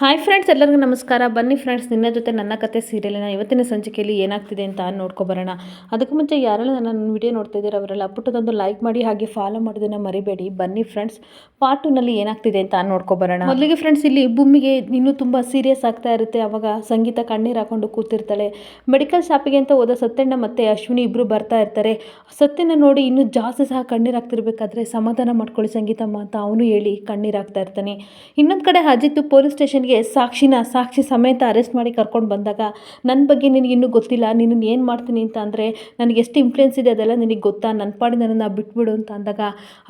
Hi friends ಎಲ್ಲರಿಗೂ ನಮಸ್ಕಾರ. ಬನ್ನಿ ಫ್ರೆಂಡ್ಸ್ ನಿನ್ನ ಜೊತೆ ನನ್ನ ಕತೆ ಸೀರಿಯಲಿನ ಇವತ್ತಿನ ಸಂಚಿಕೆಯಲ್ಲಿ ಏನಾಗ್ತಿದೆ ಅಂತ ನೋಡ್ಕೊಬರೋಣ ಅದಕ್ಕೂ ಮುಂಚೆ ಯಾರೆಲ್ಲ ನನ್ನ ವಿಡಿಯೋ ನೋಡ್ತಾ ಇದ್ದೀರೋ ಅವರೆಲ್ಲ ಪುಟ್ಟದೊಂದು ಲೈಕ್ ಮಾಡಿ ಹಾಗೆ ಫಾಲೋ ಮಾಡೋದನ್ನು ಮರಿಬೇಡಿ. ಬನ್ನಿ ಫ್ರೆಂಡ್ಸ್ ಪಾರ್ಟ್ ಟೂನಲ್ಲಿ ಏನಾಗ್ತಿದೆ ಅಂತ ನೋಡ್ಕೊಬರೋಣ ಮೊದಲಿಗೆ ಫ್ರೆಂಡ್ಸ್ ಇಲ್ಲಿ ಭೂಮಿಗೆ ಇನ್ನೂ ತುಂಬ ಸೀರಿಯಸ್ ಆಗ್ತಾ ಇರುತ್ತೆ. ಅವಾಗ ಸಂಗೀತ ಕಣ್ಣೀರು ಹಾಕೊಂಡು ಕೂತಿರ್ತಾಳೆ. ಮೆಡಿಕಲ್ ಶಾಪಿಗೆ ಅಂತ ಹೋದ ಸತ್ಯಣ್ಣ ಮತ್ತು ಅಶ್ವಿನಿ ಇಬ್ಬರು ಬರ್ತಾ ಇರ್ತಾರೆ. ಸತ್ಯನ ನೋಡಿ ಇನ್ನೂ ಜಾಸ್ತಿ ಸಹ ಕಣ್ಣೀರು ಹಾಕ್ತಿರ್ಬೇಕಾದ್ರೆ ಸಮಾಧಾನ ಮಾಡ್ಕೊಳ್ಳಿ ಸಂಗೀತಮ್ಮ ಅಂತ ಅವನು ಹೇಳಿ ಕಣ್ಣೀರು ಹಾಕ್ತಾ ಇರ್ತಾನೆ. ಇನ್ನೊಂದು ಕಡೆ ಅಜಿತ್ ಪೊಲೀಸ್ ಸ್ಟೇಷನ್ಗೆ ಸಾಕ್ಷಿನ, ಸಾಕ್ಷಿ ಸಮೇತ ಅರೆಸ್ಟ್ ಮಾಡಿ ಕರ್ಕೊಂಡು ಬಂದಾಗ ನನ್ನ ಬಗ್ಗೆ ನಿನಗೆ ಇನ್ನೂ ಗೊತ್ತಿಲ್ಲ ನಿನ್ನನ್ನು ಏನು ಮಾಡ್ತೀನಿ ಅಂತ ಅಂದರೆ, ನನಗೆ ಎಷ್ಟು ಇನ್ಫ್ಲುಯೆನ್ಸ್ ಇದೆ ಅದೆಲ್ಲ ನಿನಗೆ ಗೊತ್ತಾ? ನನ್ನ ಪಾಡಿ ನನ್ನನ್ನು ಬಿಟ್ಬಿಡು ಅಂತ ಅಂದಾಗ,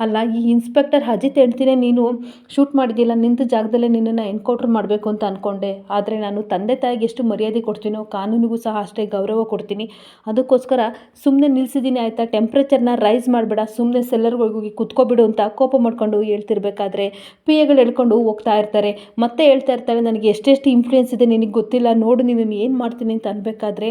ಅಲ್ಲ, ಈ ಇನ್ಸ್ಪೆಕ್ಟರ್ ಅಜಿತ್ ಹೇಳ್ತೀನಿ ನೀನು ಶೂಟ್ ಮಾಡಿದ್ದಿಲ್ಲ ನಿಂತ ಜಾಗದಲ್ಲೇ ನಿನ್ನನ್ನು ಎನ್ಕೌಂಟ್ರ್ ಮಾಡಬೇಕು ಅಂತ ಅಂದ್ಕೊಂಡೆ ಆದರೆ ನಾನು ತಂದೆ ತಾಯಿಗೆ ಎಷ್ಟು ಮರ್ಯಾದೆ ಕೊಡ್ತೀನೋ, ಕಾನೂನಿಗೂ ಸಹ ಅಷ್ಟೇ ಗೌರವ ಕೊಡ್ತೀನಿ. ಅದಕ್ಕೋಸ್ಕರ ಸುಮ್ಮನೆ ನಿಲ್ಲಿಸಿದ್ದೀನಿ ಆಯಿತಾ ಟೆಂಪ್ರೇಚರ್ನ ರೈಸ್ ಮಾಡಬೇಡ ಸುಮ್ಮನೆ ಸೆಲ್ಲರ್ಗಳಿಗೆ ಹೋಗಿ ಕುತ್ಕೋಬಿಡು ಅಂತ ಕೋಪ ಮಾಡ್ಕೊಂಡು ಹೇಳ್ತಿರ್ಬೇಕಾದ್ರೆ ಪಿ ಎಗಳು ಹೇಳ್ಕೊಂಡು ಹೋಗ್ತಾ ಇರ್ತಾರೆ. ಮತ್ತೆ ಹೇಳ್ತಾ ಇರ್ತಾರೆ ನನಗೆ ಎಷ್ಟೆಷ್ಟು ಇನ್ಫ್ಲುಯೆನ್ಸ್ ಇದೆ, ನಿನಗೆ ಗೊತ್ತಿಲ್ಲ, ನೋಡು, ನೀನು ಏನು ಮಾಡ್ತೀನಿ ಅಂತ ಅನ್ಬೇಕಾದ್ರೆ,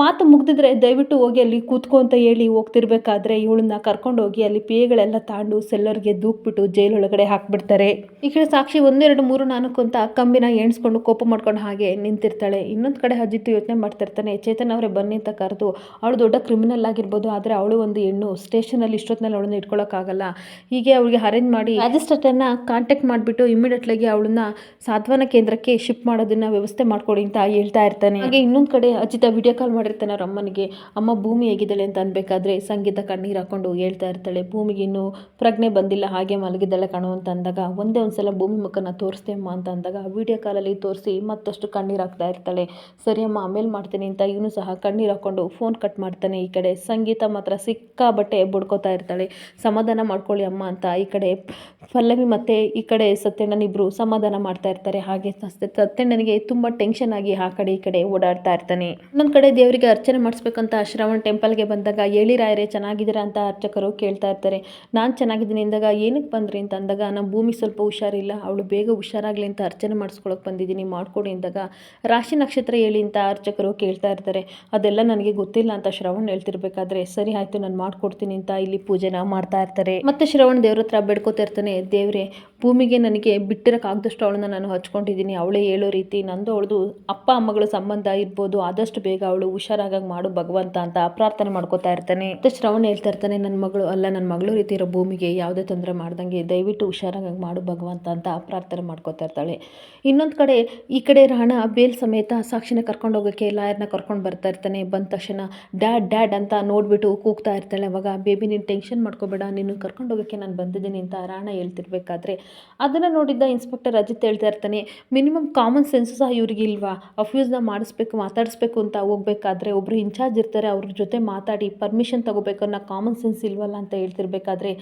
ಮಾತು ಮುಗ್ದಿದ್ರೆ ದಯವಿಟ್ಟು ಹೋಗಿ ಅಲ್ಲಿ ಕೂತ್ಕೊ ಅಂತ ಹೇಳಿ ಹೋಗ್ತಿರ್ಬೇಕಾದ್ರೆ, ಇವಳನ್ನ ಕರ್ಕೊಂಡು ಹೋಗಿ ಅಲ್ಲಿ ಪೇಯಗಳೆಲ್ಲ ತಾಂಡು ಸೆಲ್ಲರ್ಗೆ ದೂಕ್ಬಿಟ್ಟು ಜೈಲೊಳಗಡೆ ಹಾಕ್ಬಿಡ್ತಾರೆ. ಈ ಕಡೆ ಸಾಕ್ಷಿ ಒಂದೆರಡು ಮೂರು ನಾಲ್ಕು ಅಂತ ಕಂಬಿನ ಎಣಿಸ್ಕೊಂಡು ಕೋಪ ಮಾಡ್ಕೊಂಡು ಹಾಗೆ ನಿಂತಿರ್ತಾಳೆ. ಇನ್ನೊಂದು ಕಡೆ ಅಜಿತ್ ಯೋಚನೆ ಮಾಡ್ತಿರ್ತಾನೆ ಚೇತನ್ ಅವರೇ, ಬನ್ನಿ ಅಂತ ಕರೆದು, ಅವಳು ದೊಡ್ಡ ಕ್ರಿಮಿನಲ್ ಆಗಿರ್ಬೋದು, ಆದರೆ ಅವಳು ಒಂದು ಹೆಣ್ಣು, ಸ್ಟೇಷನಲ್ಲಿ ಇಷ್ಟೊತ್ತಿನಲ್ಲಿ ಅವಳನ್ನ ಇಟ್ಕೊಳ್ಳೋಕ್ಕಾಗಲ್ಲ ಹೀಗೆ ಅವಳಿಗೆ ಅರೇಂಜ್ ಮಾಡಿ ಮ್ಯಾಜಿಸ್ಟ್ರೇಟನ್ನು ಕಾಂಟ್ಯಾಕ್ಟ್ ಮಾಡಿಬಿಟ್ಟು ಇಮಿಡಿಯೇಟ್ಲಾಗಿ ಅವಳನ್ನ ಸಾಂತ್ವನ ಕೇಂದ್ರಕ್ಕೆ ಶಿಫ್ಟ್ ಮಾಡೋದನ್ನ ವ್ಯವಸ್ಥೆ ಮಾಡ್ಕೊಡಿ ಅಂತ ಹೇಳ್ತಾ ಇರ್ತಾನೆ. ಹಾಗೆ ಇನ್ನೊಂದು ಕಡೆ ಅಜಿತ ವಿಡಿಯೋ ಕಾಲ್ ಮಾಡಿರ್ತಾನೆ ಅವ್ರ ಅಮ್ಮನಿಗೆ ಅಮ್ಮ ಭೂಮಿ ಹೇಗಿದ್ದಾಳೆ ಅಂತ ಅನ್ಬೇಕಾದ್ರೆ ಸಂಗೀತ ಕಣ್ಣೀರು ಹಾಕೊಂಡು ಹೇಳ್ತಾ ಇರ್ತಾಳೆ, ಭೂಮಿಗೆ ಇನ್ನೂ ಪ್ರಜ್ಞೆ ಬಂದಿಲ್ಲ, ಹಾಗೆ ಮಲಗಿದ್ದಾಳೆ ಕಾಣೋ ಅಂತ ಅಂದಾಗ, ಒಂದೇ ಒಂದ್ಸಲ ಭೂಮಿ ಮುಖನ ತೋರಿಸ್ತೆ ಅಮ್ಮ ಅಂತ ಅಂದಾಗ ವಿಡಿಯೋ ಕಾಲಲ್ಲಿ ತೋರಿಸಿ ಮತ್ತಷ್ಟು ಕಣ್ಣೀರು ಹಾಕ್ತಾ ಇರ್ತಾಳೆ. ಸರಿ ಅಮ್ಮ, ಆಮೇಲೆ ಮಾಡ್ತೀನಿ ಅಂತ ಇವನು ಸಹ ಕಣ್ಣೀರು ಹಾಕೊಂಡು ಫೋನ್ ಕಟ್ ಮಾಡ್ತಾನೆ ಈ ಕಡೆ. ಸಂಗೀತ ಮಾತ್ರ ಸಿಕ್ಕಾಬಟ್ಟೆ ಬಡ್ಕೋತಾ ಇರ್ತಾಳೆ. ಸಮಾಧಾನ ಮಾಡ್ಕೊಳ್ಳಿ ಅಮ್ಮ ಅಂತ ಈ ಕಡೆ. ಪಲ್ಲವಿ ಮತ್ತೆ ಈ ಕಡೆ ಸತ್ಯಣ್ಣನಿಬ್ರು ಸಮಾಧಾನ ಮಾಡ್ತಾ ಇರ್ತಾರೆ. ಹಾಗೆ ಸತ್ಯ- ನನಗೆ ತುಂಬ ಟೆನ್ಷನ್ ಆಗಿ ಆ ಕಡೆ ಈ ಕಡೆ ಓಡಾಡ್ತಾ ಇರ್ತಾನೆ. ಇನ್ನೊಂದು ಕಡೆ ದೇವರಿಗೆ ಅರ್ಚನೆ ಮಾಡಿಸ್ಬೇಕಂತ ಶ್ರವಣ್ ಟೆಂಪಲ್ಗೆ ಬಂದಾಗ ಹೇಳಿ ರಾಯರೇ, ಚೆನ್ನಾಗಿದ್ದೀರಾ? ಅಂತ ಅರ್ಚಕರು ಕೇಳ್ತಾ ಇರ್ತಾರೆ. ನಾನು ಚೆನ್ನಾಗಿದ್ದೀನಿ. ಅಂದಾಗ ಏನಕ್ಕೆ ಬಂದ್ರಿ? ಅಂತ ಅಂದಾಗ ನಮ್ಮ ಭೂಮಿ ಸ್ವಲ್ಪ ಹುಷಾರಿಲ್ಲ. ಅವಳು ಬೇಗ ಹುಷಾರಾಗಲಿ ಅಂತ ಅರ್ಚನೆ ಮಾಡಿಸ್ಕೊಳಕ್ಕೆ ಬಂದಿದ್ದೀನಿ. ಮಾಡಿಕೊಡಿ. ಅಂದಾಗ ರಾಶಿ ನಕ್ಷತ್ರ ಹೇಳಿ ಅಂತ ಅರ್ಚಕರು ಕೇಳ್ತಾ ಇರ್ತಾರೆ. ಅದೆಲ್ಲ ನನಗೆ ಗೊತ್ತಿಲ್ಲ ಅಂತ ಶ್ರವಣ್ ಹೇಳ್ತಿರ್ಬೇಕಾದ್ರೆ, ಸರಿ ಆಯಿತು, ನಾನು ಮಾಡ್ಕೊಡ್ತೀನಿ ಅಂತ ಇಲ್ಲಿ ಪೂಜೆನ ಮಾಡ್ತಾ ಇರ್ತಾರೆ. ಮತ್ತೆ ಶ್ರವಣ್ ದೇವ್ರ ಹತ್ರ ಬೇಡ್ಕೋತಾ ಇರ್ತಾನೆ, ದೇವ್ರೆ, ಭೂಮಿಗೆ ನನಗೆ ಬಿಟ್ಟಿರೋಕ್ಕಾಗ್ದಷ್ಟು ಅವಳನ್ನ ನಾನು ಹಚ್ಕೊಂಡಿದ್ದೀನಿ. ಅವಳೇ ಹೇಳೋ ರೀತಿ ನಂದು ಅವಳದು ಅಪ್ಪ, ಅಮ್ಮಗಳ ಸಂಬಂಧ ಇರ್ಬೋದು. ಆದಷ್ಟು ಬೇಗ ಅವಳು ಹುಷಾರಾಗಾಗಿ ಮಾಡು ಭಗವಂತ ಅಂತ ಪ್ರಾರ್ಥನೆ ಮಾಡ್ಕೋತಾ ಇರ್ತಾನೆ. ಮತ್ತೆ ಶ್ರವಣ ಹೇಳ್ತಾ ಇರ್ತಾನೆ ನನ್ನ ಮಗಳು ಅಲ್ಲ ನನ್ನ ಮಗಳು ರೀತಿ ಇರೋ ಭೂಮಿಗೆ ಯಾವುದೇ ತೊಂದರೆ ಮಾಡ್ದಂಗೆ ದಯವಿಟ್ಟು ಹುಷಾರಾಗಾಗಿ ಮಾಡು ಭಗವಂತ ಅಂತ ಪ್ರಾರ್ಥನೆ ಮಾಡ್ಕೋತಾ ಇರ್ತಾಳೆ. ಇನ್ನೊಂದು ಕಡೆ ಈ ಕಡೆ ರಾಣ ಬೇಲ್ ಸಮೇತ ಸಾಕ್ಷಿನ ಕರ್ಕೊಂಡು ಹೋಗೋಕ್ಕೆ ಲಾಯರ್ನ ಕರ್ಕೊಂಡು ಬರ್ತಾ ಇರ್ತಾನೆ. ಬಂದ ತಕ್ಷಣ ಡ್ಯಾಡ್ ಡ್ಯಾಡ್ ಅಂತ ನೋಡ್ಬಿಟ್ಟು ಕೂಗ್ತಾ ಇರ್ತಾಳೆ. ಅವಾಗ, ಬೇಬಿ, ನೀನು ಟೆನ್ಷನ್ ಮಾಡ್ಕೋಬೇಡ. ನೀನು ಕರ್ಕೊಂಡು ಹೋಗೋಕ್ಕೆ ನಾನು ಬಂದಿದ್ದೀನಿ ಅಂತ ರಾಣ ಹೇಳ್ತಿರ್ಬೇಕಾದ್ರೆ ಅದನ್ನು ನೋಡಿದ್ದ ಇನ್ಸ್ಪೆಕ್ಟರ್ ಅಜಿತ್ ಹೇಳ್ತಾ ಇರ್ತಾನೆ. ಮಿನಿಮಮ್ ಕಾಮನ್ ಸೆನ್ಸ್ ಸಹ ಇವ್ರಿಗೆ ಇಲ್ವಾ? ಅಫ್ಯೂಸ್ನ ಮಾಡಿಸ್ಬೇಕು, ಮಾತಾಡಿಸ್ಬೇಕು ಅಂತ ಹೋಗ್ಬೇಕಾದ್ರೆ ಒಬ್ಬರು ಇನ್ಚಾರ್ಜ್ ಇರ್ತಾರೆ, ಅವ್ರ ಜೊತೆ ಮಾತಾಡಿ ಪರ್ಮಿಷನ್ ತಗೋಬೇಕು ಅನ್ನೋ ಕಾಮನ್ ಸೆನ್ಸ್ ಇಲ್ವಲ್ಲ ಅಂತ ಹೇಳ್ತಿರ್ಬೇಕಾದ್ರೆ,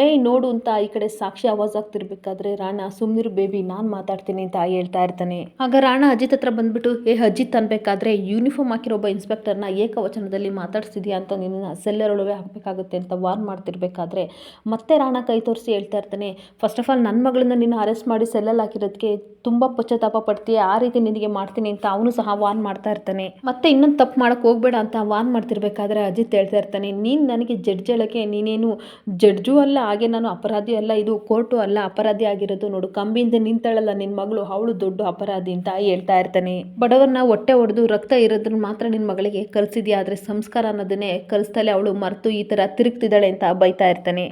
ಏಯ್, ನೋಡು ಅಂತ ಈ ಕಡೆ ಸಾಕ್ಷಿ ಆವಾಜ್ ಆಗ್ತಿರ್ಬೇಕಾದ್ರೆ ರಾಣ, ಸುಮ್ನಿರು ಬೇಬಿ, ನಾನು ಮಾತಾಡ್ತೀನಿ ಅಂತ ಹೇಳ್ತಾ ಇರ್ತಾನೆ. ಆಗ ರಾಣ ಅಜಿತ್ ಹತ್ರ ಬಂದ್ಬಿಟ್ಟು, ಏ, ಅಜಿತ್ ಅನ್ಬೇಕಾದ್ರೆ ಯೂನಿಫಾರ್ಮ್ ಹಾಕಿರೋ ಒಬ್ಬ ಇನ್ಸ್ಪೆಕ್ಟರ್ನ ಏಕವಚನದಲ್ಲಿ ಮಾತಾಡ್ಸಿದ್ಯಾ ಅಂತ ನಿನ್ನ ಸೆಲ್ಲರೊಳಗೆ ಹಾಕಬೇಕಾಗುತ್ತೆ ಅಂತ ವಾರ್ನ್ ಮಾಡ್ತಿರ್ಬೇಕಾದ್ರೆ, ಮತ್ತೆ ರಾಣ ಕೈ ತೋರಿಸಿ ಹೇಳ್ತಾ ಇರ್ತಾನೆ ಫಸ್ಟ್ ಆಫ್ ಆಲ್ ನನ್ನ ಮಗಳನ್ನ ನೀನು ಅರೆಸ್ಟ್ ಮಾಡಿ ಸೆಲ್ಲಲ್ಲಿ ಹಾಕಿರೋದಕ್ಕೆ ತುಂಬ ಪಶ್ಚಾತ್ತಾಪ ಪಡ್ತೀಯ ಆ ರೀತಿ ನಿನಗೆ ಮಾಡ್ತೀನಿ ಅಂತ ಅವನು ಸಹ ವಾನ್ ಮಾಡ್ತಾ ಇರ್ತಾನೆ. ಮತ್ತೆ ಇನ್ನೊಂದು ತಪ್ಪು ಮಾಡಕ್ಕೆ ಹೋಗ್ಬೇಡ ಅಂತ ವಾನ್ ಮಾಡ್ತಿರ್ಬೇಕಾದ್ರೆ ಅಜಿತ್ ಹೇಳ್ತಾ ಇರ್ತಾನೆ, ನೀನು ನನಗೆ ಜಡ್ಜ್ ಹೇಳೋಕ್ಕೆ ನೀನೇನು ಜಡ್ಜು ಅಲ್ಲ, ಹಾಗೆ ನಾನು ಅಪರಾಧಿ ಅಲ್ಲ, ಇದು ಕೋರ್ಟು ಅಲ್ಲ, ಅಪರಾಧಿ ಆಗಿರೋದು ನೋಡು, ಕಂಬಿಯಿಂದ ನಿಂತಾಳಲ್ಲ ನಿನ್ನ ಮಗಳು, ಅವಳು ದೊಡ್ಡ ಅಪರಾಧಿ ಅಂತ ಹೇಳ್ತಾ ಇರ್ತಾನೆ. ಬಡವರನ್ನ ಹೊಟ್ಟೆ ಹೊಡೆದು ರಕ್ತ ಇರೋದನ್ನ ಮಾತ್ರ ನಿನ್ನ ಮಗಳಿಗೆ ಕಲಿಸಿದ್ಯಾ, ಆದರೆ ಸಂಸ್ಕಾರ ಅನ್ನೋದನ್ನೇ ಕಲಿಸ್ತಲೇ ಅವಳು ಮರೆತು ಈ ಥರ ತಿರುಗ್ತಿದ್ದಾಳೆ ಅಂತ ಬೈತಾ ಇರ್ತಾನೆ.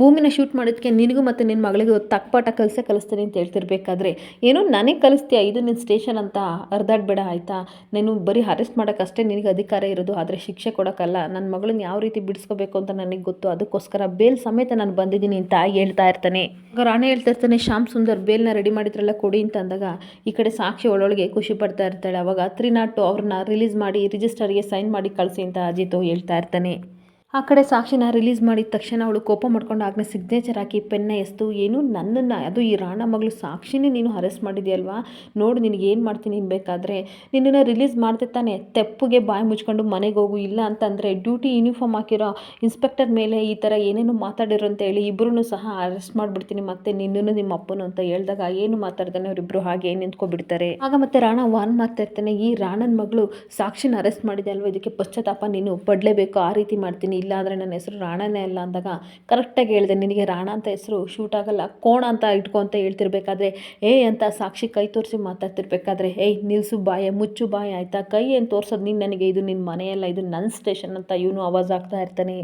ಭೂಮಿನ ಶೂಟ್ ಮಾಡೋದಕ್ಕೆ ನಿನಗೂ ಮತ್ತು ನಿನ್ನ ಮಗಳಿಗೂ ತಕ್ಪಾಟ ಕಲಿಸೇ ಕಲಿಸ್ತೀನಿ ಅಂತ ಹೇಳ್ತಿರ್ಬೇಕಾದ್ರೆ, ಏನೋ ನನಗೆ ಕಲಿಸ್ತೀಯ? ಇದು ನಿನ್ನ ಸ್ಟೇಷನ್ ಅಂತ ಅರ್ಧಾಡ್ಬೇಡ ಆಯಿತಾ? ನೀನು ಬರೀ ಅರೆಸ್ಟ್ ಮಾಡೋಕ್ಕಷ್ಟೇ ನಿನಗೆ ಅಧಿಕಾರ ಇರೋದು, ಆದರೆ ಶಿಕ್ಷೆ ಕೊಡೋಕ್ಕಲ್ಲ. ನನ್ನ ಮಗಳನ್ನ ಯಾವ ರೀತಿ ಬಿಡಿಸ್ಕೋಬೇಕು ಅಂತ ನನಗೆ ಗೊತ್ತು. ಅದಕ್ಕೋಸ್ಕರ ಬೇಲ್ ಸಮೇತ ನಾನು ಬಂದಿದ್ದೀನಿ ಅಂತ ಹೇಳ್ತಾ ಇರ್ತಾನೆ. ರಾಣೆ ಹೇಳ್ತಾ ಇರ್ತಾನೆ, ಶ್ಯಾಮ್ ಸುಂದರ್, ಬೇಲ್ನ ರೆಡಿ ಮಾಡಿದ್ರಲ್ಲ, ಕೊಡಿ ಅಂತ ಅಂದಾಗ, ಈ ಕಡೆ ಸಾಕ್ಷಿ ಒಳೊಳಗೆ ಖುಷಿ ಪಡ್ತಾ ಇರ್ತಾಳೆ. ಅವಾಗ ತ್ರೀ ನಾಟು ಅವ್ರನ್ನ ರಿಲೀಸ್ ಮಾಡಿ ರಿಜಿಸ್ಟರ್ಗೆ ಸೈನ್ ಮಾಡಿ ಕಳಿಸಿ ಅಂತ ಅಜಿತು ಹೇಳ್ತಾ ಇರ್ತಾನೆ. ಆ ಕಡೆ ಸಾಕ್ಷಿನ ರಿಲೀಸ್ ಮಾಡಿದ ತಕ್ಷಣ ಅವಳು ಕೋಪ ಮಾಡ್ಕೊಂಡು ಆಗ್ನೇ ಸಿಗ್ನೇಚರ್ ಹಾಕಿ ಪೆನ್ನ ಎಸ್ತು. ಏನು? ನನ್ನನ್ನು, ಅದು ಈ ರಾಣ ಮಗಳು ಸಾಕ್ಷಿನೇ ನೀನು ಅರೆಸ್ಟ್ ಮಾಡಿದೆಯಲ್ವಾ? ನೋಡು, ನಿನಗೆ ಏನು ಮಾಡ್ತೀನಿ ಬೇಕಾದರೆ. ನಿನ್ನನ್ನು ರಿಲೀಸ್ ಮಾಡ್ದೆ ತಾನೆ. ತೆಪ್ಪಗೆ ಬಾಯಿ ಮುಚ್ಕೊಂಡು ಮನೆಗೆ ಹೋಗು. ಇಲ್ಲ ಅಂತಂದರೆ ಡ್ಯೂಟಿ ಯೂನಿಫಾರ್ಮ್ ಹಾಕಿರೋ ಇನ್ಸ್ಪೆಕ್ಟರ್ ಮೇಲೆ ಈ ಥರ ಏನೇನು ಮಾತಾಡಿರೋ ಅಂತ ಹೇಳಿ ಇಬ್ಬರೂ ಸಹ ಅರೆಸ್ಟ್ ಮಾಡಿಬಿಡ್ತೀನಿ ಮತ್ತೆ ನಿನ್ನನ್ನು ನಿಮ್ಮ ಅಪ್ಪನು ಅಂತ ಹೇಳಿದಾಗ ಏನು ಮಾತಾಡ್ತಾನೆ ಅವರಿಬ್ಬರು ಹಾಗೆ ನಿಂತ್ಕೊಬಿಡ್ತಾರೆ. ಆಗ ಮತ್ತೆ ರಾಣ ವಾರ್ನ್ ಮಾಡ್ತಾ ಇರ್ತಾನೆ, ಈ ರಾಣನ ಮಗಳು ಸಾಕ್ಷಿನ ಅರೆಸ್ಟ್ ಮಾಡಿದೆ ಅಲ್ವಾ ಇದಕ್ಕೆ ಪಶ್ಚಾತ್ತಾಪ ನೀನು ಪಡಲೇಬೇಕು. ಆ ರೀತಿ ಮಾಡ್ತೀನಿ. ಇಲ್ಲ ಅಂದರೆ ನನ್ನ ಹೆಸರು ರಾಣನೇ ಅಲ್ಲ ಅಂದಾಗ ಕರೆಕ್ಟಾಗಿ ಹೇಳಿದೆ, ನಿನಗೆ ರಾಣ ಅಂತ ಹೆಸರು ಶೂಟ್ ಆಗಲ್ಲ, ಕೋಣ ಅಂತ ಇಟ್ಕೊ ಅಂತ ಹೇಳ್ತಿರ್ಬೇಕಾದ್ರೆ, ಏ ಅಂತ ಸಾಕ್ಷಿ ಕೈ ತೋರಿಸಿ ಮಾತಾಡ್ತಿರ್ಬೇಕಾದ್ರೆ, ಏಯ್ ನಿಲ್ಸು ಬಾಯ, ಮುಚ್ಚು ಬಾಯ ಆಯಿತಾ? ಕೈ ಏನು ತೋರಿಸೋದು ನೀನು ನನಗೆ? ಇದು ನಿನ್ನ ಮನೆಯಲ್ಲ, ಇದು ನನ್ನ ಸ್ಟೇಷನ್ ಅಂತ ಇವನು ಆವಾಜ್ ಆಗ್ತಾ ಇರ್ತಾನೆ.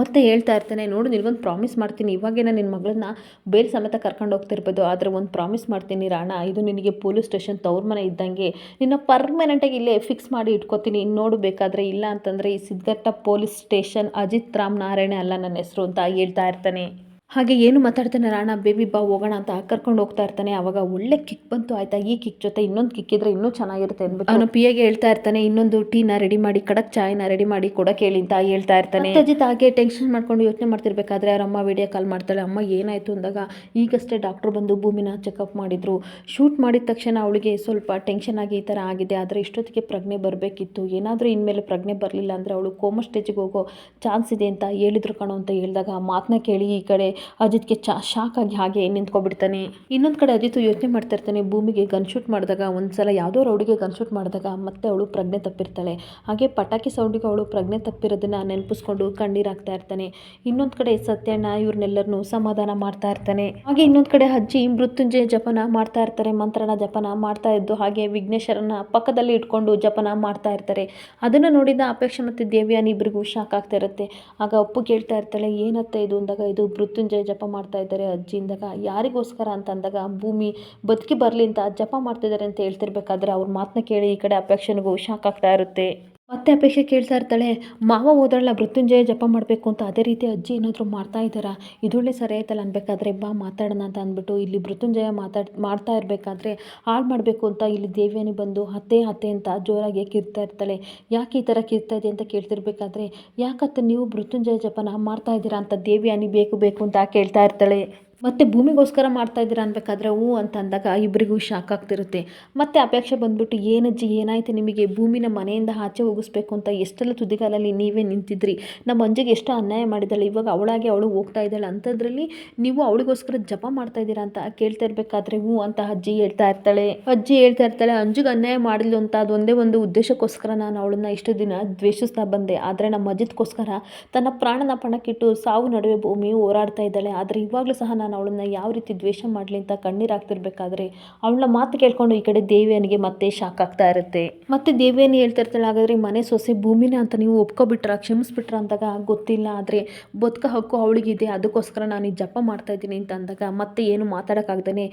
ಮತ್ತೆ ಹೇಳ್ತಾ ಇರ್ತಾನೆ, ನೋಡು ನಿನಗೊಂದು ಪ್ರಾಮಿಸ್ ಮಾಡ್ತೀನಿ, ಇವಾಗೇನ ನಿನ್ನ ಮಗಳನ್ನ ಬೇರೆ ಸಮೇತ ಕರ್ಕೊಂಡು ಹೋಗ್ತಿರ್ಬೋದು, ಆದರೆ ಒಂದು ಪ್ರಾಮಿಸ್ ಮಾಡ್ತೀನಿ ರಾಣ, ಇದು ನಿನಗೆ ಪೊಲೀಸ್ ಸ್ಟೇಷನ್ ತವ್ರ ಮನೆ ಇದ್ದಂಗೆ, ನಿನ್ನ ಪರ್ಮನೆಂಟಾಗಿ ಇಲ್ಲೇ ಫಿಕ್ಸ್ ಮಾಡಿ ಇಟ್ಕೋತೀನಿ ಇನ್ನು ನೋಡು ಬೇಕಾದರೆ, ಇಲ್ಲ ಅಂತಂದರೆ ಈ ಸಿದ್ಧಘಟ್ಟ ಪೊಲೀಸ್ ಸ್ಟೇಷನ್ ಅಜಿತ್ ರಾಮ್ ನಾರಾಯಣ ಅಲ್ಲ ನನ್ನ ಹೆಸರು ಅಂತ ಹೇಳ್ತಾ ಇರ್ತಾನೆ. ಹಾಗೆ ಏನು ಮಾತಾಡ್ತಾನೆ ರಾಣ? ಬೇಬಿ ಬಾ ಹೋಗೋಣ ಅಂತ ಕರ್ಕೊಂಡು ಹೋಗ್ತಾ ಇರ್ತಾನೆ. ಅವಾಗ ಒಳ್ಳೆ ಕಿಕ್ ಬಂತು ಆಯ್ತಾ? ಈ ಕಿಕ್ ಜೊತೆ ಇನ್ನೊಂದು ಕಿಕ್ ಇದ್ರೆ ಇನ್ನೂ ಚೆನ್ನಾಗಿರುತ್ತೆ ಅಂದ್ಬಿಟ್ಟು ಅವನು ಪಿಯಾಗೆ ಹೇಳ್ತಾ ಇರ್ತಾನೆ ಇನ್ನೊಂದು ಟೀನ ರೆಡಿ ಮಾಡಿ ಕಡಕ್ ಚಾಯ್ನ ರೆಡಿ ಮಾಡಿ ಕೊಡಕ್ಕೆ ಹೇಳಿ ಅಂತ ಹೇಳ್ತಾ ಇರ್ತಾನೆ. ಅಜಿತ್ ಹಾಗೆ ಟೆನ್ಷನ್ ಮಾಡ್ಕೊಂಡು ಯೋಚನೆ ಮಾಡ್ತಿರ್ಬೇಕಾದ್ರೆ ಅವ್ರ ಅಮ್ಮ ವಿಡಿಯೋ ಕಾಲ್ ಮಾಡ್ತಾಳೆ. ಅಮ್ಮ ಏನಾಯ್ತು ಅಂದಾಗ ಈಗಷ್ಟೇ ಡಾಕ್ಟರ್ ಬಂದು ಭೂಮಿನ ಚೆಕಪ್ ಮಾಡಿದ್ರು. ಶೂಟ್ ಮಾಡಿದ ತಕ್ಷಣ ಅವಳಿಗೆ ಸ್ವಲ್ಪ ಟೆನ್ಷನ್ ಆಗಿ ಈ ಥರ ಆಗಿದೆ. ಆದರೆ ಇಷ್ಟೊತ್ತಿಗೆ ಪ್ರಜ್ಞೆ ಬರಬೇಕಿತ್ತು. ಏನಾದರೂ ಇನ್ಮೇಲೆ ಪ್ರಜ್ಞೆ ಬರಲಿಲ್ಲ ಅಂದರೆ ಅವಳು ಕೋಮ ಸ್ಟೇಜಿಗೆ ಹೋಗೋ ಚಾನ್ಸ್ ಇದೆ ಅಂತ ಹೇಳಿದ್ರು ಕಣೋ ಅಂತ ಹೇಳಿದಾಗ ಆ ಮಾತನ್ನ ಕೇಳಿ ಈ ಕಡೆ ಅಜಿತ್ಗೆ ಚಾ ಶಾಕ್ ಆಗಿ ಹಾಗೆ ನಿಂತ್ಕೊಬಿಡ್ತಾನೆ. ಇನ್ನೊಂದು ಕಡೆ ಅಜಿತ್ ಯೋಚನೆ ಮಾಡ್ತಾ ಇರ್ತಾನೆ, ಭೂಮಿಗೆ ಗನ್ ಶೂಟ್ ಮಾಡಿದಾಗ, ಒಂದ್ಸಲ ಯಾವುದೋ ರೌಡಿಗೆ ಗನ್ ಶೂಟ್ ಮಾಡಿದಾಗ ಮತ್ತೆ ಅವಳು ಪ್ರಜ್ಞೆ ತಪ್ಪಿರ್ತಾಳೆ. ಹಾಗೆ ಪಟಾಕಿ ಸೌಂಡಿಗೆ ಅವಳು ಪ್ರಜ್ಞೆ ತಪ್ಪಿರೋದನ್ನ ನೆನಪಿಸ್ಕೊಂಡು ಕಣ್ಣೀರಾಗ್ತಾ ಇರ್ತಾನೆ. ಇನ್ನೊಂದು ಕಡೆ ಸತ್ಯಣ್ಣ ಇವ್ರನ್ನೆಲ್ಲರನ್ನು ಸಮಾಧಾನ ಮಾಡ್ತಾ ಇರ್ತಾನೆ. ಹಾಗೆ ಇನ್ನೊಂದು ಕಡೆ ಅಜ್ಜಿ ಮೃತ್ಯುಂಜಯ ಜಪನ ಮಾಡ್ತಾ ಇರ್ತಾರೆ, ಮಂತ್ರನ ಜಪನ ಮಾಡ್ತಾ ಇದ್ದು ಹಾಗೆ ವಿಘ್ನೇಶ್ವರನ ಪಕ್ಕದಲ್ಲಿ ಇಟ್ಕೊಂಡು ಜಪನ ಮಾಡ್ತಾ ಇರ್ತಾರೆ. ಅದನ್ನು ನೋಡಿದ ಅಪೇಕ್ಷೆ ಮತ್ತು ದೇವ್ಯಾನಿ ಇಬ್ಬರಿಗೂ ಶಾಕ್ ಆಗ್ತಾ ಇರುತ್ತೆ. ಆಗ ಅಪ್ಪು ಕೇಳ್ತಾ ಇರ್ತಾಳೆ, ಏನತ್ತೆ ಇದು? ಅಂದಾಗ, ಇದು ಮೃತ್ಯುಂಜಯ ಜಪ ಮಾಡ್ತಾ ಇದ್ದಾರೆ ಅಜ್ಜಿ ಅಂದಾಗ ಯಾರಿಗೋಸ್ಕರ ಅಂತ ಅಂದಾಗ, ಭೂಮಿ ಬದುಕಿ ಬರಲಿ ಅಂತ ಜಪ ಮಾಡ್ತಿದ್ದಾರೆ ಅಂತ ಹೇಳ್ತಿರ್ಬೇಕಾದ್ರೆ ಅವ್ರ ಮಾತನ್ನ ಕೇಳಿ ಈ ಕಡೆ ಅಪೇಕ್ಷನಿಗೂ ಶಾಕ್ ಆಗ್ತಾ ಇರುತ್ತೆ. ಮತ್ತೆ ಅಪೇಕ್ಷೆ ಕೇಳ್ತಾ ಇರ್ತಾಳೆ. ಮಾವ ಹೋದ್ರಲ್ಲ ಮೃತ್ಯುಂಜಯ ಜಪ ಮಾಡಬೇಕು ಅಂತ ಅದೇ ರೀತಿ ಅಜ್ಜಿ ಏನಾದರೂ ಮಾಡ್ತಾ ಇದ್ದಾರಾ? ಇದೊಳ್ಳೆ ಸರಿ ಆಯ್ತಲ್ಲ ಅನ್ಬೇಕಾದ್ರೆ ಬಾ ಮಾತಾಡೋಣ ಅಂತ ಅಂದ್ಬಿಟ್ಟು ಇಲ್ಲಿ ಮೃತ್ಯುಂಜಯ ಮಾತಾಡ್, ಮಾಡ್ತಾ ಇರಬೇಕಾದ್ರೆ ಹಾಳು ಮಾಡಬೇಕು ಅಂತ ಇಲ್ಲಿ ದೇವಿಯನ್ನು ಬಂದು ಹತ್ತೆ ಹತ್ತೆ ಅಂತ ಜೋರಾಗಿ ಕಿರ್ತಾ ಇರ್ತಾಳೆ. ಯಾಕೆ ಈ ಥರ ಕಿರ್ತಾ ಇದೆ ಅಂತ ಕೇಳ್ತಿರ್ಬೇಕಾದ್ರೆ, ಯಾಕತ್ತೆ ನೀವು ಮೃತ್ಯುಂಜಯ ಜಪನ ಮಾಡ್ತಾ ಇದ್ದೀರಾ ಅಂತ ದೇವ್ಯಾನಿ ಬೇಕು ಬೇಕು ಅಂತ ಕೇಳ್ತಾ ಇರ್ತಾಳೆ. ಮತ್ತೆ ಭೂಮಿಗೋಸ್ಕರ ಮಾಡ್ತಾ ಇದ್ದೀರಾ ಅನ್ಬೇಕಾದ್ರೆ ಹ್ಞೂ ಅಂತ ಅಂದಾಗ ಇಬ್ಬರಿಗೂ ಶಾಕ್ ಆಗ್ತಿರುತ್ತೆ. ಮತ್ತೆ ಅಪೇಕ್ಷೆ ಬಂದ್ಬಿಟ್ಟು, ಏನಜ್ಜಿ, ಏನಾಯ್ತು ನಿಮಗೆ? ಭೂಮಿನ ಮನೆಯಿಂದ ಆಚೆ ಹೋಗಿಸ್ಬೇಕು ಅಂತ ಎಷ್ಟೆಲ್ಲ ತುದಿಗಾಲಲ್ಲಿ ನೀವೇ ನಿಂತಿದ್ರಿ. ನಮ್ಮ ಅಂಜಿಗೆ ಎಷ್ಟು ಅನ್ಯಾಯ ಮಾಡಿದ್ದಾಳೆ. ಇವಾಗ ಅವಳಾಗೆ ಅವಳು ಹೋಗ್ತಾ ಇದ್ದಾಳೆ. ಅಂಥದ್ರಲ್ಲಿ ನೀವು ಅವಳಿಗೋಸ್ಕರ ಜಪ ಮಾಡ್ತಾ ಇದ್ದೀರಾ ಅಂತ ಕೇಳ್ತಾ ಇರ್ಬೇಕಾದ್ರೆ ಹ್ಞೂ ಅಂತ ಅಜ್ಜಿ ಹೇಳ್ತಾ ಇರ್ತಾಳೆ. ಅಜ್ಜಿ ಹೇಳ್ತಾ ಇರ್ತಾಳೆ, ಅಂಜಿಗೆ ಅನ್ಯಾಯ ಮಾಡಿದ್ಲು ಅಂತ ಅದೊಂದೇ ಒಂದು ಉದ್ದೇಶಕ್ಕೋಸ್ಕರ ನಾನು ಅವಳನ್ನ ಇಷ್ಟು ದಿನ ದ್ವೇಷಿಸ್ತಾ ಬಂದೆ. ಆದರೆ ನಮ್ಮ ಅಜಿತ್ಗೋಸ್ಕರ ತನ್ನ ಪ್ರಾಣನ ಪಣಕ್ಕಿಟ್ಟು ಸಾವು ನಡುವೆ ಭೂಮಿ ಹೋರಾಡ್ತಾ ಇದ್ದಾಳೆ. ಆದರೆ ಇವಾಗಲೂ ಸಹ ಅವಳನ್ನ ಯಾವ ರೀತಿ ದ್ವೇಷ ಮಾಡಲಿ ಅಂತ ಕಣ್ಣೀರಾಗ್ತಿರ್ಬೇಕಾದ್ರೆ ಅವಳ ಮಾತು ಕೇಳ್ಕೊಂಡು ಈ ಕಡೆ ದೇವಿಯನಿಗೆ ಮತ್ತೆ ಶಾಕ್ ಆಗ್ತಾ ಇರುತ್ತೆ. ಮತ್ತೆ ದೇವಿಯಾನಿ ಹೇಳ್ತಾ ಇರ್ತಾಳೆ, ಹಾಗಾದ್ರೆ ಮನೆ ಸೊಸೆ ಭೂಮಿನ ಅಂತ ನೀವು ಒಪ್ಕೊಬಿಟ್ರ, ಕ್ಷಮಿಸ್ಬಿಟ್ರ ಅಂದಾಗ ಗೊತ್ತಿಲ್ಲ, ಆದರೆ ಬದುಕ ಹಕ್ಕು ಅವಳಿಗಿದೆ, ಅದಕ್ಕೋಸ್ಕರ ನಾನು ಈ ಜಪ ಮಾಡ್ತಾ ಇದ್ದೀನಿ ಅಂತ ಅಂದಾಗ ಮತ್ತೆ ಏನು ಮಾತಾಡೋಕ್ಕಾಗ್ದೇ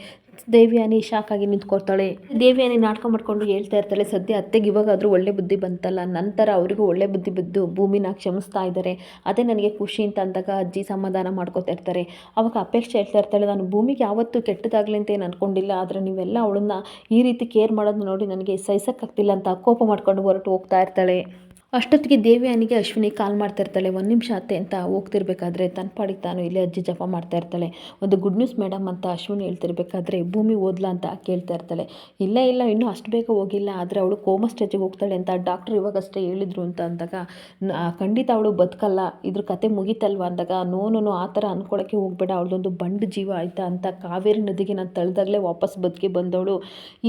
ದೇವಿಯಾನಿ ಶಾಕ್ ಆಗಿ ನಿಂತ್ಕೊಳ್ತಾಳೆ. ದೇವಿಯಾನಿ ನಾಟಕ ಮಾಡ್ಕೊಂಡು ಹೇಳ್ತಾ ಇರ್ತಾಳೆ, ಸದ್ಯ ಅತ್ತೆಗೆ ಇವಾಗಾದರೂ ಒಳ್ಳೆ ಬುದ್ಧಿ ಬಂತಲ್ಲ, ನಂತರ ಅವರಿಗೂ ಒಳ್ಳೆ ಬುದ್ಧಿ ಬಿದ್ದು ಭೂಮಿನ ಕ್ಷಮಿಸ್ತಾ ಇದ್ದಾರೆ, ಅದೇ ನನಗೆ ಖುಷಿ ಅಂತ ಅಂದಾಗ ಅಜ್ಜಿ ಸಮಾಧಾನ ಮಾಡ್ಕೋತಾ ಇರ್ತಾರೆ. ಅವಾಗ ಅಪೇಕ್ಷೆ ಹೇಳ್ತಾ ಇರ್ತಾಳೆ, ನಾನು ಭೂಮಿಗೆ ಯಾವತ್ತೂ ಕೆಟ್ಟದಾಗಲಿ ಅಂತ ಏನು ಅಂದ್ಕೊಂಡಿಲ್ಲ ಆದರೆ ನೀವೆಲ್ಲ ಅವಳನ್ನ ಈ ರೀತಿ ಕೇರ್ ಮಾಡೋದು ನೋಡಿ ನನಗೆ ಸಹಿಸೋಕ್ಕಾಗ್ತಿಲ್ಲ ಅಂತ ಕೋಪ ಮಾಡ್ಕೊಂಡು ಹೊರಟು ಹೋಗ್ತಾ ಇರ್ತಾಳೆ. ಅಷ್ಟೊತ್ತಿಗೆ ಅನಿಗೆ ಅಶ್ವಿನಿ ಕಾಲ್ ಮಾಡ್ತಾ ಇರ್ತಾಳೆ, ಒಂದು ನಿಮಿಷ ಅತ್ತೆ ಅಂತ ಹೋಗ್ತಿರ್ಬೇಕಾದ್ರೆ ತನ್ನ ಪಾಡಿಗೆ ತಾನು ಇಲ್ಲೇ ಅಜ್ಜಿ ಜಪ ಮಾಡ್ತಾ ಇರ್ತಾಳೆ. ಒಂದು ಗುಡ್ ನ್ಯೂಸ್ ಮೇಡಮ್ ಅಂತ ಅಶ್ವಿನಿ ಹೇಳ್ತಿರ್ಬೇಕಾದ್ರೆ ಭೂಮಿ ಓದ್ಲಾ ಅಂತ ಕೇಳ್ತಾ ಇರ್ತಾಳೆ. ಇಲ್ಲ ಇಲ್ಲ, ಇನ್ನೂ ಅಷ್ಟು ಬೇಗ ಹೋಗಿಲ್ಲ, ಆದರೆ ಅವಳು ಕೋಮ ಸ್ಟೇಜಿಗೆ ಹೋಗ್ತಾಳೆ ಅಂತ ಡಾಕ್ಟ್ರ್ ಇವಾಗಷ್ಟೇ ಹೇಳಿದ್ರು ಅಂತ ಅಂದಾಗ ಖಂಡಿತ ಅವಳು ಬದುಕಲ್ಲ, ಇದ್ರ ಕತೆ ಮುಗೀತಲ್ವ ಅಂದಾಗ ನೋನು ಆ ಥರ ಅಂದ್ಕೊಳಕ್ಕೆ ಹೋಗ್ಬೇಡ, ಅವಳದೊಂದು ಬಂಡು ಜೀವ ಆಯಿತಾ ಅಂತ ಕಾವೇರಿ ನದಿಗೆ ನಾನು ತಳ್ದಾಗಲೇ ವಾಪಸ್ ಬದುಕಿ ಬಂದವಳು.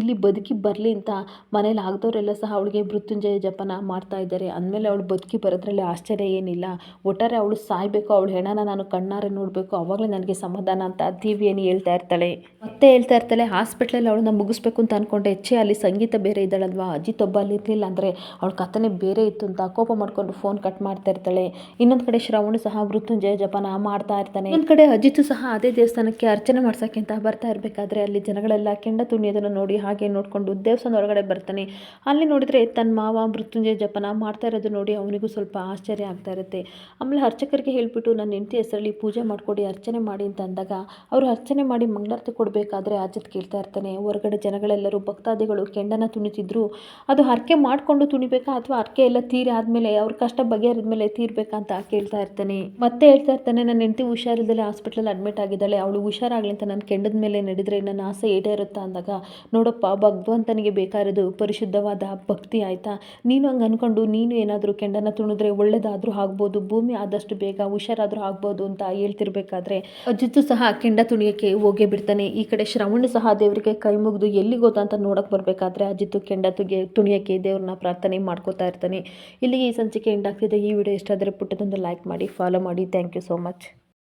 ಇಲ್ಲಿ ಬದುಕಿ ಬರಲಿ ಅಂತ ಮನೇಲಿ ಆಗದವರೆಲ್ಲ ಸಹ ಅವಳಿಗೆ ಮೃತ್ಯುಂಜಯ ಜಪನ ಮಾಡ್ತಾ ಇದ್ದಾರೆ. ಅಂದಮೇಲೆ ಅವಳು ಬದುಕಿ ಬರೋದ್ರಲ್ಲಿ ಆಶ್ಚರ್ಯ ಏನಿಲ್ಲ. ಒಟ್ಟಾರೆ ಅವಳು ಸಾಯಬೇಕು, ಅವಳು ಹೆಣನ ನಾನು ಕಣ್ಣಾರೆ ನೋಡಬೇಕು, ಅವಾಗಲೇ ನನಗೆ ಸಮಾಧಾನ ಅಂತ ದೇವಿಯನಿ ಹೇಳ್ತಾ ಇರ್ತಾಳೆ. ಮತ್ತೆ ಹೇಳ್ತಾ ಇರ್ತಾಳೆ, ಹಾಸ್ಪಿಟ್ಲಲ್ಲಿ ಅವಳನ್ನ ಮುಗಿಸ್ಬೇಕು ಅಂತ ಅಂದ್ಕೊಂಡೆ ಹೆಚ್ಚೆ ಅಲ್ಲಿ ಸಂಗೀತ ಬೇರೆ ಇದ್ದಾಳಲ್ವಾ? ಅಜಿತ್ ಒಬ್ಬ ಅಲ್ಲಿ ಇರಲಿಲ್ಲ ಅಂದರೆ ಅವಳ ಕಥನೆ ಬೇರೆ ಇತ್ತು ಅಂತ ಕೋಪ ಮಾಡ್ಕೊಂಡು ಫೋನ್ ಕಟ್ ಮಾಡ್ತಾ ಇರ್ತಾಳೆ. ಇನ್ನೊಂದು ಕಡೆ ಶ್ರವಣ ಸಹ ಮೃತ್ಯುಂಜಯ ಜಪನ ಮಾಡ್ತಾ ಇರ್ತಾನೆ. ಇನ್ನೊಂದು ಕಡೆ ಅಜಿತ್ ಸಹ ಅದೇ ದೇವಸ್ಥಾನಕ್ಕೆ ಅರ್ಚನೆ ಮಾಡ್ಸೋಕ್ಕಿಂತ ಬರ್ತಾ ಇರಬೇಕಾದ್ರೆ ಅಲ್ಲಿ ಜನಗಳೆಲ್ಲ ಕೆಂಡ ತುಣಿಯೋದನ್ನು ನೋಡಿ ಹಾಗೆ ನೋಡಿಕೊಂಡು ದೇವಸ್ಥಾನದ ಹೊರಗಡೆ ಬರ್ತಾನೆ. ಅಲ್ಲಿ ನೋಡಿದರೆ ತನ್ನ ಮಾವ ಮೃತ್ಯುಂಜಯ ಜಪನ ಮಾಡ್ತಾ ಇರೋದು ನೋಡಿ ಅವನಿಗೂ ಸ್ವಲ್ಪ ಆಶ್ಚರ್ಯ ಆಗ್ತಾ ಇರುತ್ತೆ. ಆಮೇಲೆ ಅರ್ಚಕರಿಗೆ ಹೇಳಿಬಿಟ್ಟು, ನನ್ನ ಹೆಂಡತಿ ಹೆಸರಲ್ಲಿ ಪೂಜೆ ಮಾಡಿಕೊಡಿ, ಅರ್ಚನೆ ಮಾಡಿ, ಅಂತ ಅಂದಾಗ, ಅವರು ಅರ್ಚನೆ ಮಾಡಿ ಮಂಗಳಾರತಿ ಕೊಡಬೇಕಾದ್ರೆ ಆಜತ್ ಕೇಳ್ತಾ ಇರ್ತಾನೆ. ಹೊರಗಡೆ ಜನಗಳೆಲ್ಲರೂ, ಭಕ್ತಾದಿಗಳು ಕೆಂಡನ ತುಣಿತಿದ್ರು. ಅದು ಹರಕೆ ಮಾಡಿಕೊಂಡು ತುಣಿಬೇಕಾ ಅಥವಾ ಹರಕೆ ಎಲ್ಲ ತೀರಿ ಆದಮೇಲೆ, ಅವ್ರ ಕಷ್ಟ ಬಗೆಹರಿದ ಮೇಲೆ ತೀರ್ಬೇಕಾ ಅಂತ ಕೇಳ್ತಾ ಇರ್ತಾನೆ. ಮತ್ತೆ ಹೇಳ್ತಾ ಇರ್ತಾನೆ, ನನ್ನ ಹೆಂಡತಿ ಹುಷಾರಿಲ್ಲದೆ ಹಾಸ್ಪಿಟ್ಲಲ್ಲಿ ಅಡ್ಮಿಟ್ ಆಗಿದ್ದಾಳೆ. ಅವಳು ಹುಷಾರಾಗಲಿ ಅಂತ ನನ್ನ ಕೆಂಡದ ಮೇಲೆ ನಡೆದರೆ ನನ್ನ ಆಸೆ ಈಡೇರುತ್ತಾ, ಅಂದಾಗ, ನೋಡಪ್ಪ, ಭಗವಂತನಿಗೆ ಬೇಕಾಗಿರೋದು ಪರಿಶುದ್ಧವಾದ ಭಕ್ತಿ ಆಯಿತಾ? ನೀನು ಹಂಗೆ ಅಂದ್ಕೊಂಡು ನೀನು ಇನ್ನೂ ಏನಾದರೂ ಕೆಂಡನ ತುಣಿದ್ರೆ ಒಳ್ಳೇದಾದರೂ ಆಗ್ಬೋದು, ಭೂಮಿ ಆದಷ್ಟು ಬೇಗ ಹುಷಾರಾದರೂ ಆಗ್ಬೋದು ಅಂತ ಹೇಳ್ತಿರ್ಬೇಕಾದ್ರೆ ಅಜಿತ್ತು ಸಹ ಕೆಂಡ ತುಣಿಯೋಕ್ಕೆ ಹೋಗೇ ಬಿಡ್ತಾನೆ. ಈ ಕಡೆ ಶ್ರವಣ ಸಹ ದೇವರಿಗೆ ಕೈ ಮುಗಿದು ಎಲ್ಲಿ ಹೋದ ಅಂತ ನೋಡಕ್ಕೆ ಬರಬೇಕಾದ್ರೆ ಅಜಿತ್ತು ಕೆಂಡ ತುಗೆ, ತುಣಿಯೋಕ್ಕೆ ದೇವ್ರನ್ನ ಪ್ರಾರ್ಥನೆ ಮಾಡ್ಕೋತಾ ಇರ್ತಾನೆ. ಇಲ್ಲಿಗೆ ಈ ಸಂಚಿಕೆ ಎಂಡಾಗ್ತಿದೆ ಈ ವಿಡಿಯೋ ಇಷ್ಟ ಆದರೆ ಪುಟ್ಟದೊಂದು ಲೈಕ್ ಮಾಡಿ ಫಾಲೋ ಮಾಡಿ. Thank you so much